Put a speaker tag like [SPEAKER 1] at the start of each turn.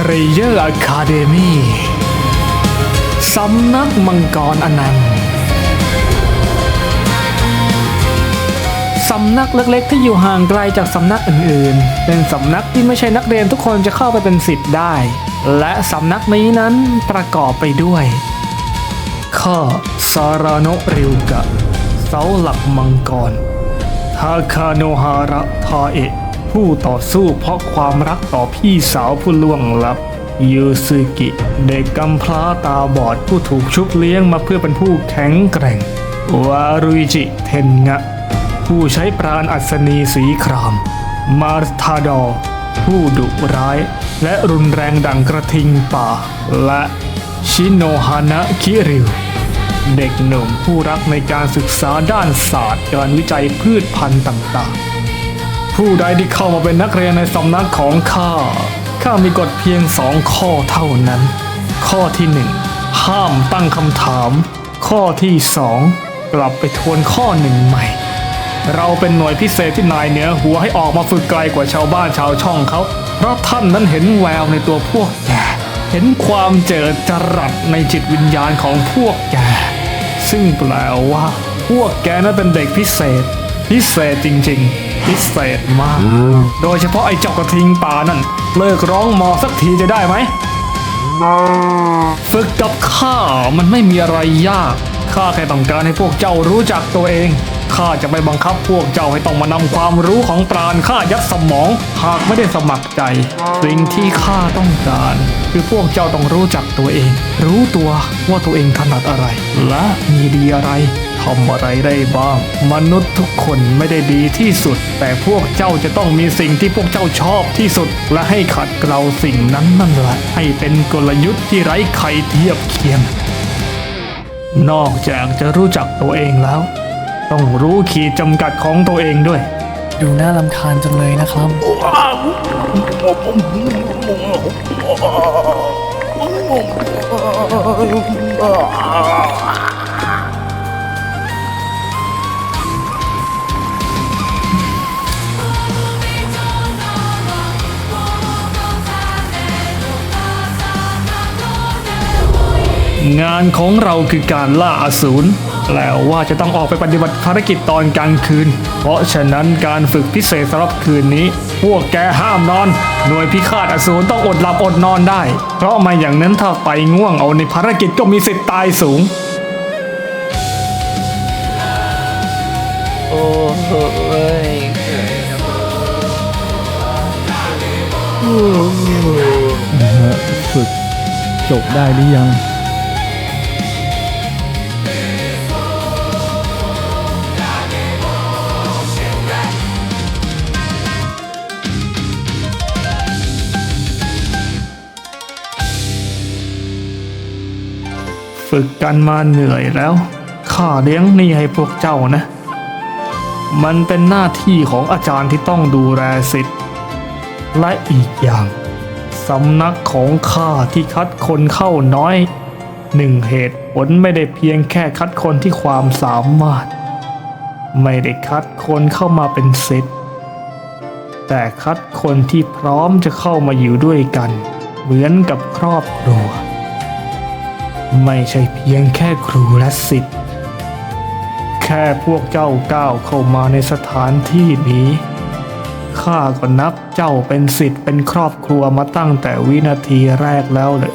[SPEAKER 1] เรเยอร์อะคาเดมี่สำนักมังกรอนันต์สำนักเล็กๆ ที่อยู่ห่างไกลจากสำนักอื่นๆ เป็นสำนักที่ไม่ใช่นักเรียนทุกคนจะเข้าไปเป็นสิทธิ์ได้ และสำนักนี้นั้นประกอบไปด้วย ข้าซาราโนริวกะ เสาหลักมังกรทาคาโนฮาระทาเอะ ผู้ต่อสู้เพราะความรักต่อพี่สาวผู้ล่วงลับยูซึกิ เด็กกำพร้าตาบอดผู้ถูกชุบเลี้ยงมาเพื่อเป็นผู้แข็งแกร่ง วารุยจิ เทนงะ ผู้ใช้ปราณอัศนีสีคราม มาร์ทาดอ ผู้ดุร้าย และรุนแรงดังกระทิงป่า และชิโนฮานะคิริว เด็กหนุ่มผู้รักในการศึกษาด้านศาสตร์การวิจัยพืชพันธุ์ต่างๆ ผู้ใดที่เข้ามาเป็นนักเรียนในสำนักของข้า ข้ามีกฎเพียงสองข้อเท่านั้น ข้อที่หนึ่งห้ามตั้งคำถาม ข้อที่สองกลับไปทวนข้อหนึ่งใหม่ เราเป็นหน่วยพิเศษที่นายเหนือหัวให้ออกมาฝึกไกลกว่าชาวบ้านชาวช่องเขา เพราะท่านนั้นเห็นแววในตัวพวกแก เห็นความเจิดจรัสในจิตวิญญาณของพวกแก ซึ่งแปลว่า พวกแกนั้นเป็นเด็กพิเศษ พิเศษจริง ๆ พิเศษมาก โดยเฉพาะไอ้เจ้ากระทิงป่านั่น เลิกร้องมอสักทีจะได้ไหมฝึกกับข้ามันไม่มีอะไรยาก ข้าแค่ต้องการให้พวกเจ้ารู้จักตัวเอง ข้าจะไม่บังคับพวกเจ้าให้ต้องมานำความรู้ของปราณข้ายัดสมอง หากไม่ได้สมัครใจ สิ่งที่ข้าต้องการ คือพวกเจ้าต้องรู้จักตัวเอง รู้ตัวว่าตัวเองถนัดอะไร และมีดีอะไร ทำอะไรได้บ้าง มนุษย์ทุกคนไม่ได้ดีที่สุด แต่พวกเจ้าจะต้องมีสิ่งที่พวกเจ้าชอบที่สุด และให้ขัดเกลาสิ่งนั้นนั่นแหละให้เป็นกลยุทธ์ที่ไร้ใครเทียบเคียง นอกจากจะรู้จักตัวเองแล้ว ต้องรู้ขีดจำกัดของตัวเองด้วย
[SPEAKER 2] ดูน่าลำคาญจังเลยนะครับ
[SPEAKER 1] งานของเราคือการล่าอสูรแปลว่าจะต้องออกไปปฏิบัติภารกิจตอนกลางคืน เพราะฉะนั้นการฝึกพิเศษสำหรับคืนนี้ พวกแกห้ามนอน หน่วยพิฆาตอสูรต้องอดหลับอดนอนได้ เพราะไมาอย่างนั้นถ้าไปง่วงเอาในภารกิจก็มีสิทธิ์ตายสูง
[SPEAKER 2] โอ้ย
[SPEAKER 3] ฝึกจบได้หรือยัง
[SPEAKER 1] ฝึกกันมาเหนื่อยแล้ว ข้าเลี้ยงนี่ให้พวกเจ้านะ มันเป็นหน้าที่ของอาจารย์ที่ต้องดูแลสิทธิ์และอีกอย่างสำนักของข้าที่คัดคนเข้าน้อยหนึ่งเหตุผลไม่ได้เพียงแค่คัดคนที่ความสามารถ ไม่ได้คัดคนเข้ามาเป็นสิทธิ์แต่คัดคนที่พร้อมจะเข้ามาอยู่ด้วยกัน เหมือนกับครอบครัว ไม่ใช่เพียงแค่ครูและสิทธิ์ แค่พวกเจ้าก้าวเข้ามาในสถานที่นี้ ข้าก็นับเจ้าเป็นสิทธิ์เป็นครอบครัวมาตั้งแต่วินาทีแรกแล้วเลย